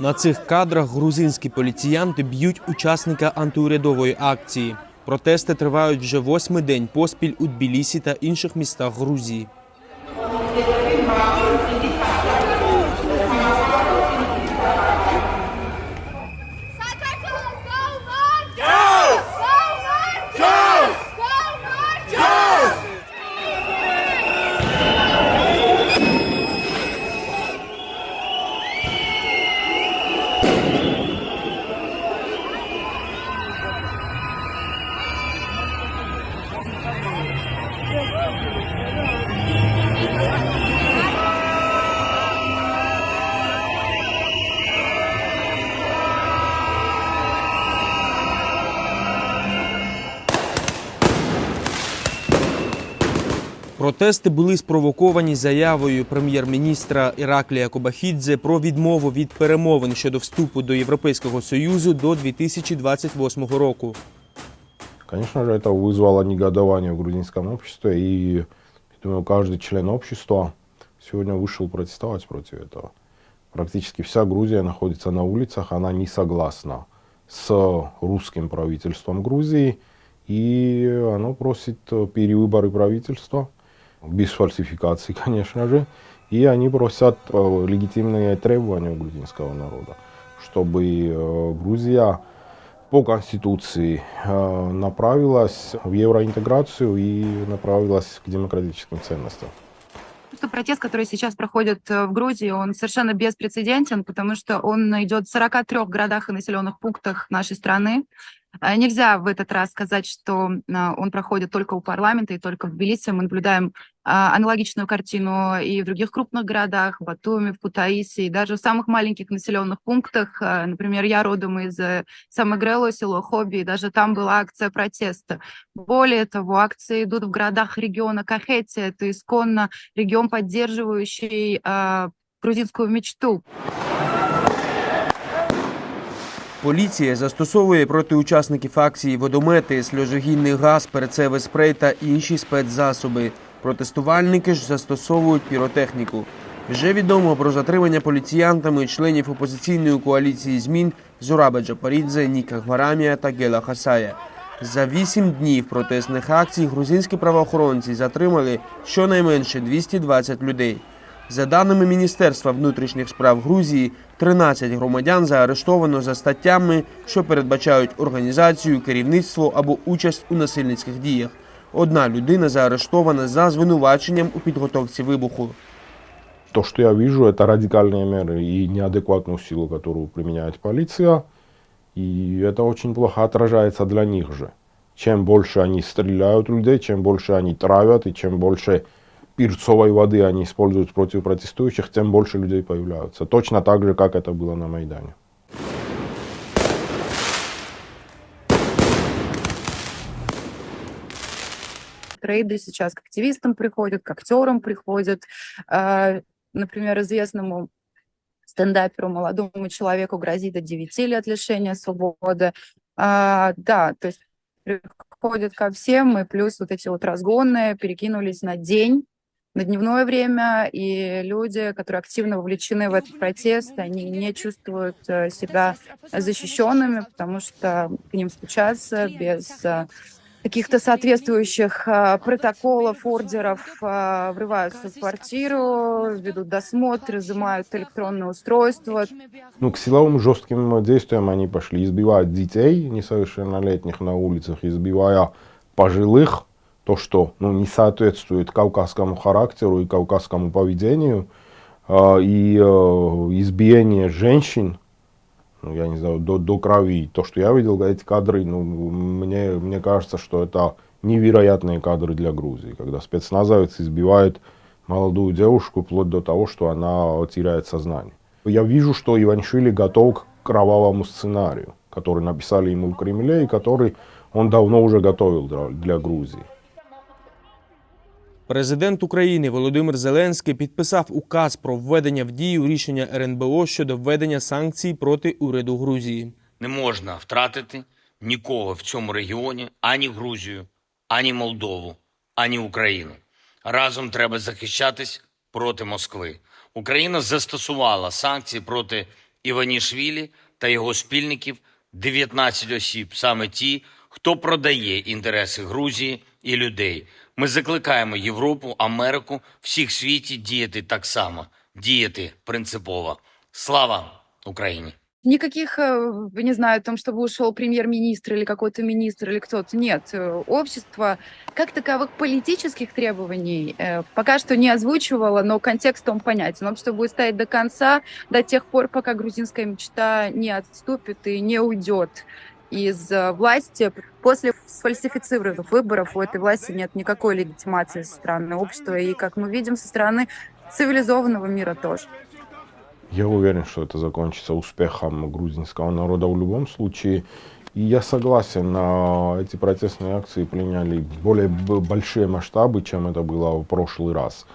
На цих кадрах грузинські поліціянти б'ють учасника антиурядової акції. Протести тривають вже восьмий день поспіль у Тбілісі та інших містах Грузії. Протести були спровоковані заявою прем'єр-міністра Іраклія Кобахідзе про відмову від перемовин щодо вступу до Європейського Союзу до 2028 року. Конечно же, это вызвало негодование в грузинском обществе, и, я думаю, каждый член общества сегодня вышел протестовать против этого. Практически вся Грузия находится на улицах, она не согласна с русским правительством Грузии, и оно просит э, перевыборы правительства, Без фальсификаций, конечно же, и они просят э, легитимные требования грузинского народа, чтобы э, Грузия по Конституции э, направилась в евроинтеграцию и направилась к демократическим ценностям. протест, который сейчас проходит в Грузии, он совершенно беспрецедентен, потому что он идет в 43 городах и населенных пунктах нашей страны. Э, Нельзя в этот раз сказать, что а, он проходит только у парламента и только в Тбилиси. Мы наблюдаем а, аналогичную картину и в других крупных городах, в Батуми, в Кутаиси, и даже в самых маленьких населенных пунктах. Э, Например, я родом из э, Самогрело, село Хобби, и даже там была акция протеста. Более того, акции идут в городах региона Кахетия, это исконно регион, поддерживающий а, грузинскую мечту. Поліція застосовує проти учасників акції водомети, сльозогінний газ, перцевий спрей та інші спецзасоби. Протестувальники ж застосовують піротехніку. Вже відомо про затримання поліціянтами членів опозиційної коаліції змін Зураба Джапарідзе, Ніка Гварамія та Гела Хасая. За вісім днів протестних акцій грузинські правоохоронці затримали щонайменше 220 людей. За даними Міністерства внутрішніх справ Грузії, 13 громадян заарештовано за статтями, що передбачають організацію, керівництво або участь у насильницьких діях. Одна людина заарештована за звинуваченням у підготовці вибуху. То, что я вижу, это радикальные меры и неадекватную силу, которую применяет полиция. И это очень плохо отражается для них же. Чем больше они стреляют в людей, чем больше они травят, и чем больше Перцовой воды они используют против протестующих, тем больше людей появляются. Точно так же, как это было на Майдане. Трейды сейчас к активистам приходят, к актерам приходят. Э, Например, известному стендаперу, молодому человеку грозит до 9 лет лишения свободы. А, Да, то есть приходят ко всем, и плюс вот эти вот разгоны перекинулись на день, на дневное время, и люди, которые активно вовлечены в этот протест, они не чувствуют э, себя защищенными, потому что к ним стучатся без э, каких-то соответствующих э, протоколов, ордеров, врываются в квартиру, ведут досмотр, изымают электронное устройство, Ну, к силовым жестким действиям они пошли. Избивают детей несовершеннолетних на улицах, избивая пожилых, то, что ну, не соответствует кавказскому характеру и кавказскому поведению, а, и э, избиение женщин, ну, я не знаю, до, до крови. То, что я видел, эти кадры, ну, мне, мне кажется, что это невероятные кадры для Грузии, когда спецназовец избивает молодую девушку вплоть до того, что она теряет сознание. Я вижу, что Иванишвили готов к кровавому сценарию, который написали ему в Кремле и который он давно уже готовил для Грузии. Президент України Володимир Зеленський підписав указ про введення в дію рішення РНБО щодо введення санкцій проти уряду Грузії. Не можна втратити нікого в цьому регіоні ані Грузію, ані Молдову, ані Україну. Разом треба захищатись проти Москви. Україна застосувала санкції проти Іванішвілі та його спільників 19 осіб, саме ті, хто продає інтереси Грузії і людей. Ми закликаємо Європу, Америку, всіх в світі діяти так само, діяти принципово. Слава Україні! Никаких, э, не знаю, о том, чтобы ушел премьер-министр или какой-то министр или кто-то. Нет, э, общество как таковых политических требований э, пока что не озвучивало, но контекст он понятен. Общество будет стоять до конца, до тех пор, пока грузинская мечта не отступит и не уйдет из э, власти. После сфальсифицированных выборов у этой власти нет никакой легитимации со стороны общества и, как мы видим, со стороны цивилизованного мира тоже. Я уверен, что это закончится успехом грузинского народа в любом случае. И я согласен, а, эти протестные акции приняли более большие масштабы, чем это было в прошлый раз.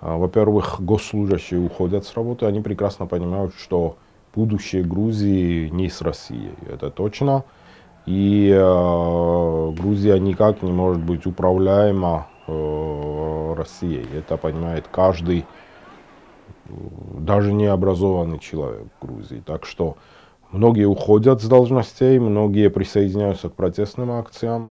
А, Во-первых, госслужащие уходят с работы, они прекрасно понимают, что будущее Грузии не с Россией, это точно. И э, Грузия никак не может быть управляема э, Россией. Это понимает каждый даже необразованный человек в Грузии. Так что многие уходят с должностей, многие присоединяются к протестным акциям.